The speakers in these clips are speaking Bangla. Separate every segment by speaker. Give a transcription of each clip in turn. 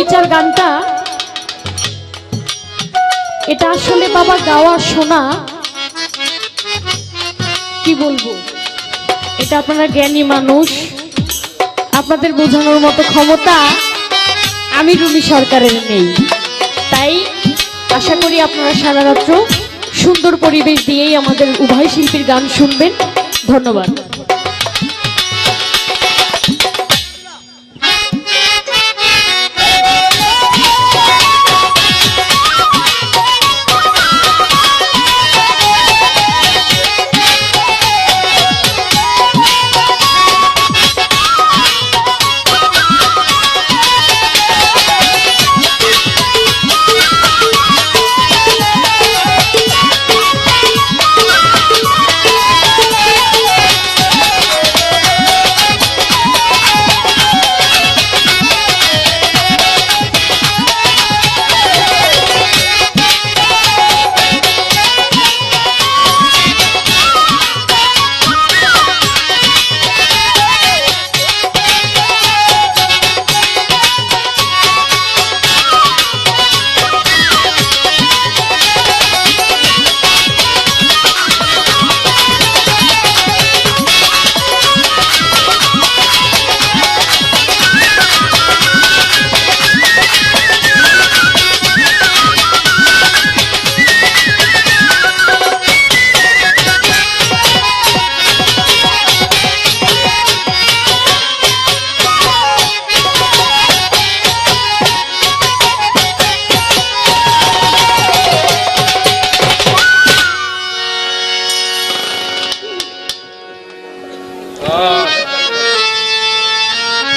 Speaker 1: বিচার গানটা। এটা আসলে বাবা গাওয়া শোনা। কি বলব? এটা আপনারা জ্ঞানী মানুষ। আপনাদের বোঝানোর মতো ক্ষমতা আমি রুমি সরকারের নেই। তাই আশা করি আপনারা সারা রাত্র সুন্দর পরিবেশ দিয়েই আমাদের উভয় শিল্পীর গান শুনবেন। ধন্যবাদ।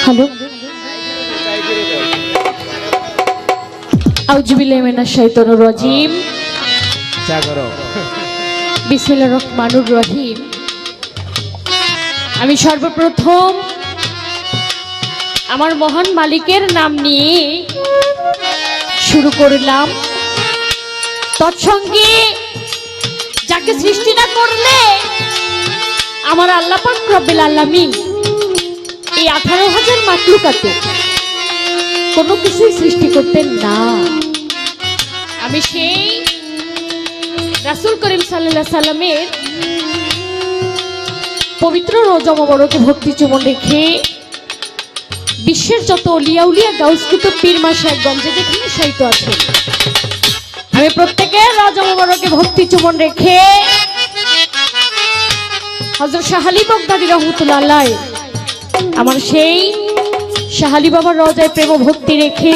Speaker 1: হ্যালো আউজুবিল্লাহ মিনাশ শাইতানির রাজিম
Speaker 2: করো
Speaker 1: বিসমিল্লাহির রহমানির রহিম। আমি সর্বপ্রথম আমার মহান মালিকের নাম নিয়ে শুরু করলাম। তৎসঙ্গে যাকে সৃষ্টি না করলে আমার আল্লাহ পাক রব্বিল আলামিন এই আঠারো হাজার মাকলুকাতে কোনো কিছুই সৃষ্টি করতেন না। আমি সেই রাসুল করিম সাল্লাহ সাল্লামের পবিত্র রোজা মোবারকে ভক্তি চুমন রেখে বিশ্বের যত অলিয়া উলিয়া গাউসকুত পীর মা সাহেবগঞ্জে যেখানে সাহিত্য আছে, আমি প্রত্যেকের রজা মোবারকে ভক্তি চুমন রেখে হজরত শাহালি বগদাদি রহমতুল্লাহ আমার সেই শাহালি বাবার রজায় প্রেম ভক্তি রেখে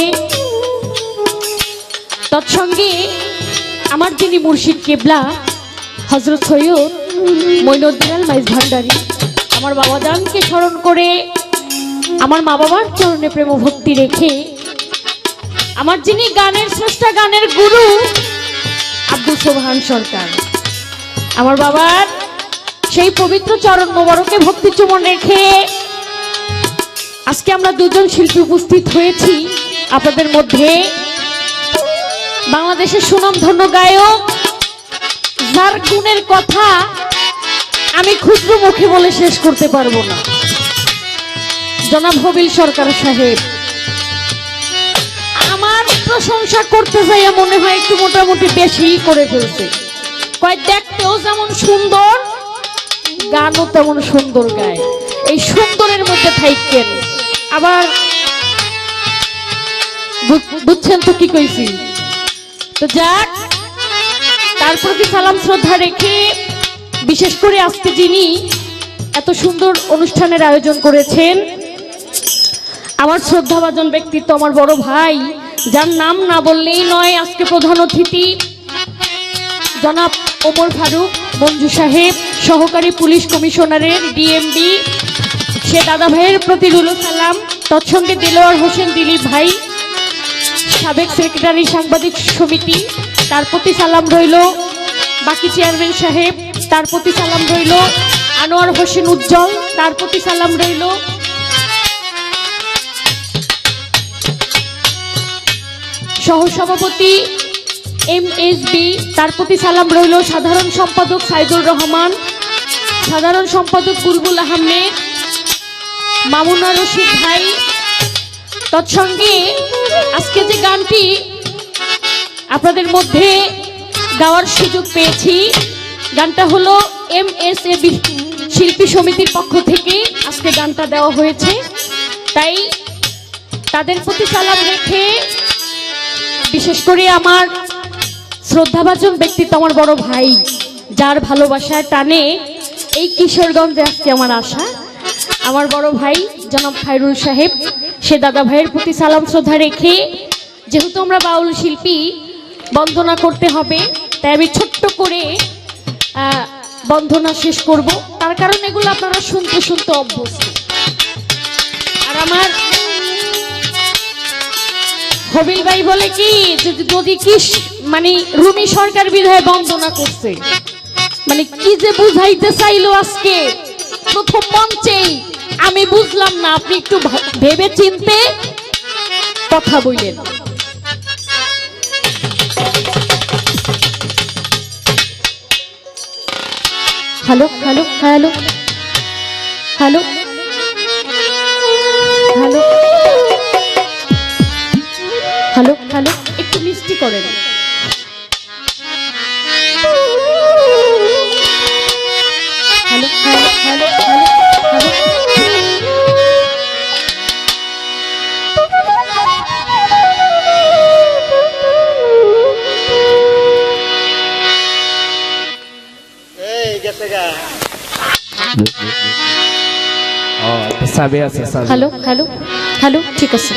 Speaker 1: তৎসঙ্গে আমার যিনি মুর্শিদ কেবলা হজরত সৈয়দ মৈনুদ্দিনাল মাইজ ভান্ডারী, আমার বাবা জানকে স্মরণ করে আমার মা বাবার চরণে প্রেম ভক্তি রেখে আমার যিনি গানের স্রষ্টা, গানের গুরু, আব্দুল সোবহান সরকার। আমার বাবার সেই পবিত্র চরণ মোবারকে ভক্তি চুমন রেখে আজকে আমরা দুজন শিল্পী উপস্থিত হয়েছি আপনাদের মধ্যে। বাংলাদেশের সুনামধন্য গায়ক যার গুণের কথা আমি ক্ষুদ্র মুখে বলে শেষ করতে পারব না। জনাব হবিল সরকার সাহেব, আমার প্রশংসা করতে যাইয়া মনে হয় একটু মোটামুটি বেশি করে ফেলছে। কয় দেখতেও যেমন সুন্দর গানও তেমন সুন্দর গায়। এই সুন্দরের মধ্যে থাইকেন। আবার বুঝছেন তো কি কইছি? তো যাক, তার প্রতি সালাম, শ্রদ্ধা রেখে বিশেষ করে আজকে যিনি এত সুন্দর অনুষ্ঠানের আয়োজন করেছেন, আমার শ্রদ্ধাভাজন ব্যক্তিত্ব আমার বড় ভাই, যার নাম না বললেই নয় আজকে প্রধান অতিথি, জনাব ওমর ফারুক মঞ্জু সাহেব। সহকারী পুলিশ কমিশনারের ডিএমডি সে দাদা ভাইয়ের প্রতি রুল সালাম। তৎসঙ্গে দিলোয়ার হোসেন দিলীপ ভাই, সাবেক সেক্রেটারি সাংবাদিক সমিতি, তার প্রতি সালাম রইল বাকি চেয়ারম্যান সাহেব, তার প্রতি সালাম রইল আনোয়ার হোসেন উজ্জ্বল, তার প্রতি সালাম রইল। সহসভাপতি এম এস বি তার প্রতি সালাম রইল সাধারণ সম্পাদক সাইদুর রহমান, সাধারণ সম্পাদক বুলবুল আহমেদ মামুনা রশিদ ভাই। তৎসঙ্গে আজকে যে গানটি আপনাদের মধ্যে গাওয়ার সুযোগ পেয়েছি, গানটা হলো এম এস এ শিল্পী সমিতির পক্ষ থেকে আজকে গানটা দেওয়া হয়েছে। তাই তাদের প্রতি সালাম রেখে বিশেষ করে আমার শ্রদ্ধাভাজন ব্যক্তিত্ব আমার বড় ভাই যার ভালোবাসার টানে এই কিশোরগঞ্জে আজকে আমার আশা। আমার বড় ভাই জনাব খায়রুল সাহেব সে দাদা ভাইয়ের প্রতি সালাম শ্রদ্ধা রেখে যেহেতু আমরা বাউল শিল্পী বন্দনা করতে হবে তাই আমি ছোট্ট করে আহ, বন্দনা শেষ করব। তার কারণ এগুলো আপনারা শুনতে শুনতে অভ্যস্ত। আর আমার হবিল ভাই বলে কি যদি যদি মানে রুমি সরকার বিধায় বন্দনা করছে। মানে কি যে বুঝাইতে চাইলো আজকে? প্রথম মঞ্চেই। আমি বুঝলাম না, আপনি একটু ভেবে চিনতে কথা বললেন। Hello hello hello hello hello hello hello, একটু মিষ্টি করেন।
Speaker 3: গেছে গা
Speaker 1: হ্যালো হ্যালো হ্যালো ঠিক আছে।